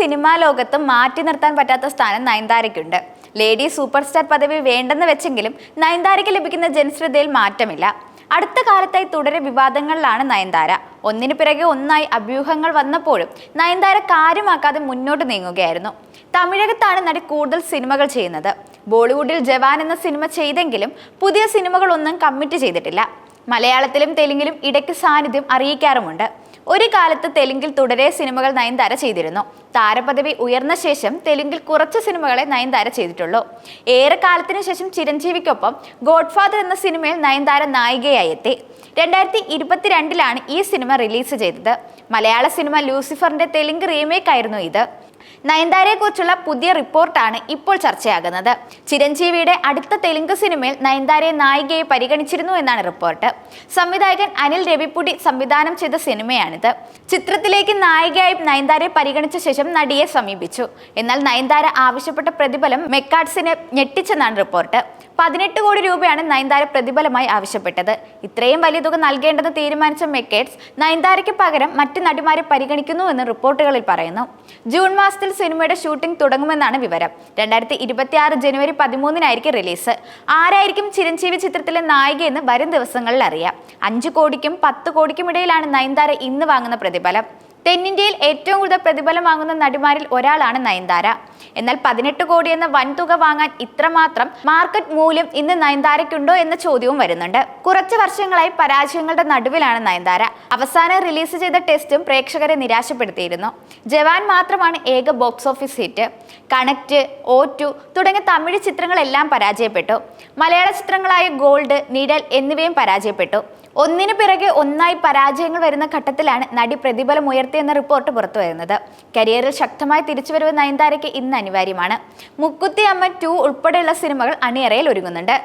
Cinema ലോകത്ത് മാറ്റി നിർത്താൻ പറ്റാത്ത സ്ഥാനം നയൻതാരയ്ക്കുണ്ട്. ലേഡി സൂപ്പർ സ്റ്റാർ പദവി വേണ്ടെന്ന് വെച്ചെങ്കിലും നയൻതാരയ്ക്ക് ലഭിക്കുന്ന ജനശ്രദ്ധയിൽ മാറ്റമില്ല. അടുത്ത കാലത്തായി തുടരെ വിവാദങ്ങളിലാണ് നയൻതാര. ഒന്നിനു പിറകെ ഒന്നായി അഭ്യൂഹങ്ങൾ വന്നപ്പോഴും നയൻതാര കാര്യമാക്കാതെ മുന്നോട്ട് നീങ്ങുകയായിരുന്നു. തമിഴകത്താണ് നടി കൂടുതൽ സിനിമകൾ ചെയ്യുന്നത്. ബോളിവുഡിൽ ജവാൻ എന്ന സിനിമ ചെയ്തെങ്കിലും പുതിയ സിനിമകളൊന്നും കമ്മിറ്റ് ചെയ്തിട്ടില്ല. മലയാളത്തിലും തെലുങ്കിലും ഇടയ്ക്ക് സാന്നിധ്യം അറിയിക്കാറുമുണ്ട്. ഒരു കാലത്ത് തെലുങ്കിൽ തുടരെ സിനിമകൾ നയൻതാര ചെയ്തിരുന്നു. താരപദവി ഉയർന്ന ശേഷം തെലുങ്കിൽ കുറച്ച് സിനിമകളെ നയൻതാര ചെയ്തിട്ടുള്ളൂ. ഏറെ കാലത്തിന് ശേഷം ചിരഞ്ജീവിക്കൊപ്പം ഗോഡ്ഫാദർ എന്ന സിനിമയിൽ നയൻതാര നായികയായി എത്തി. രണ്ടായിരത്തി ഇരുപത്തിരണ്ടിലാണ് ഈ സിനിമ റിലീസ് ചെയ്തത്. മലയാള സിനിമ ലൂസിഫറിന്റെ തെലുങ്ക് റീമേക്ക് ആയിരുന്നു ഇത്. നയൻതാരയെ കുറിച്ചുള്ള പുതിയ റിപ്പോർട്ടാണ് ഇപ്പോൾ ചർച്ചയാകുന്നത്. ചിരഞ്ജീവിയുടെ അടുത്ത തെലുങ്ക് സിനിമയിൽ നയൻതാരയെ നായികയെ പരിഗണിച്ചിരുന്നു എന്നാണ് റിപ്പോർട്ട്. സംവിധായകൻ അനിൽ രവിപ്പുടി സംവിധാനം ചെയ്ത സിനിമയാണിത്. ചിത്രത്തിലേക്ക് നായികയായി നയൻതാരയെ പരിഗണിച്ച ശേഷം നടിയെ സമീപിച്ചു. എന്നാൽ നയൻതാര ആവശ്യപ്പെട്ട പ്രതിഫലം മെക്കാഡ്സിനെ ഞെട്ടിച്ചെന്നാണ് റിപ്പോർട്ട്. പതിനെട്ട് കോടി രൂപയാണ് നയൻതാര പ്രതിഫലമായി ആവശ്യപ്പെട്ടത്. ഇത്രയും വലിയ തുക നൽകേണ്ടെന്ന് തീരുമാനിച്ച മെക്കേഡ്സ് നയൻതാരയ്ക്ക് പകരം മറ്റ് നടിമാരെ പരിഗണിക്കുന്നുവെന്ന് റിപ്പോർട്ടുകളിൽ പറയുന്നു. ജൂൺ മാസത്തിൽ സിനിമയുടെ ഷൂട്ടിംഗ് തുടങ്ങുമെന്നാണ് വിവരം. രണ്ടായിരത്തി ഇരുപത്തി ആറ് ജനുവരി പതിമൂന്നിനായിരിക്കും റിലീസ്. ആരായിരിക്കും ചിരഞ്ജീവി ചിത്രത്തിലെ നായികയെന്ന് വരും ദിവസങ്ങളിൽ അറിയാം. അഞ്ചു കോടിക്കും പത്ത് കോടിക്കും ഇടയിലാണ് നയൻതാര ഇന്ന് വാങ്ങുന്ന പ്രതിഫലം. തെന്നിന്ത്യയിൽ ഏറ്റവും കൂടുതൽ പ്രതിഫലം വാങ്ങുന്ന നടിമാരിൽ ഒരാളാണ് നയൻതാര. എന്നാൽ പതിനെട്ട് കോടി എന്ന വൻതുക വാങ്ങാൻ ഇത്രമാത്രം മാർക്കറ്റ് മൂല്യം ഇന്ന് നയൻതാരയ്ക്കുണ്ടോ എന്ന ചോദ്യവും വരുന്നുണ്ട്. കുറച്ച് വർഷങ്ങളായി പരാജയങ്ങളുടെ നടുവിലാണ് നയൻതാര. അവസാനം റിലീസ് ചെയ്ത ടെസ്റ്റും പ്രേക്ഷകരെ നിരാശപ്പെടുത്തിയിരുന്നു. ജവാൻ മാത്രമാണ് ഏക box office hit Connect O two തുടങ്ങിയ തമിഴ് ചിത്രങ്ങളെല്ലാം പരാജയപ്പെട്ടു. മലയാള ചിത്രങ്ങളായ ഗോൾഡ് നിഴൽ എന്നിവയും പരാജയപ്പെട്ടു. ഒന്നിനു പിറകെ ഒന്നായി പരാജയങ്ങൾ വരുന്ന ഘട്ടത്തിലാണ് നടി പ്രതിഫലം ഉയർത്തിയെന്ന റിപ്പോർട്ട് പുറത്തു വരുന്നത്. കരിയറിൽ ശക്തമായി തിരിച്ചുവരവ് നയൻതാരയ്ക്ക് ഇന്ന് അനിവാര്യമാണ്. മുക്കുത്തി അമ്മ ടു ഉൾപ്പെടെയുള്ള സിനിമകൾ അണിയറയിൽ ഒരുങ്ങുന്നുണ്ട്.